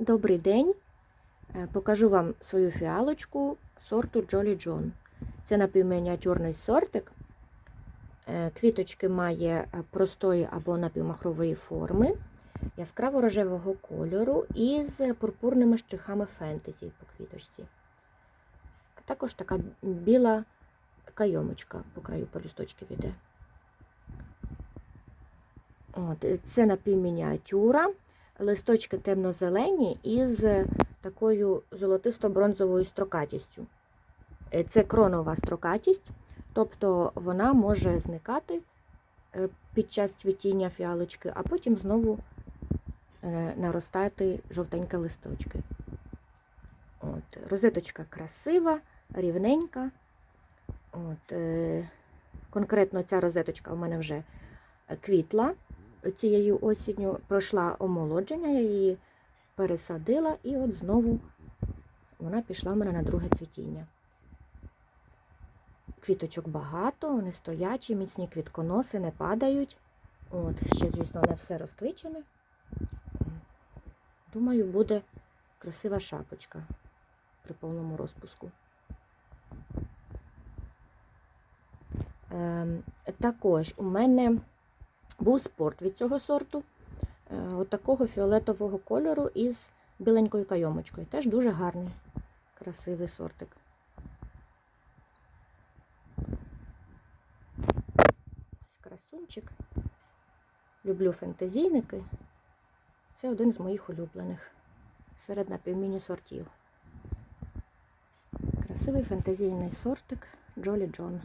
Добрий день. Е, Покажу вам свою фіалочку сорту Jolly John. Це напівмініатюрний сортик. Е, Квіточки має е, простої або напівмахрової форми, яскраво рожевого кольору із пурпурними штрихами фентезі по квіточці. Також така біла кайомочка по краю полюсточків іде. От, е, це напівмініатюра листочки темно-зелені із такою золотисто-бронзовою строкатістю. Е, Це кронова строкатість, тобто вона може зникати е, під час цвітіння фіалочки, а потім знову е, наростати жовтенькі листочки. От, розеточка красива, рівненька. От, конкретно ця розеточка у мене вже квітла цією осінню пройшла омолодження, я її пересадила, і от знову вона пішла в мене на друге цвітіння. Квіточок багато, вони стоячі, міцні квітконоси, не падають. От, ще, звісно, не все розквічене. Думаю, буде красива шапочка при повному розпуску. Ем, також у мене був спорт від цього сорту. Е, От такого фіолетового кольору із біленькою кайомочкою. Теж дуже гарний, красивий сортик. Ось красунчик. Люблю фентезійники. Це один з моїх улюблених серед напівміні сортів. Красивий фентезійний сортик Джолі Джон.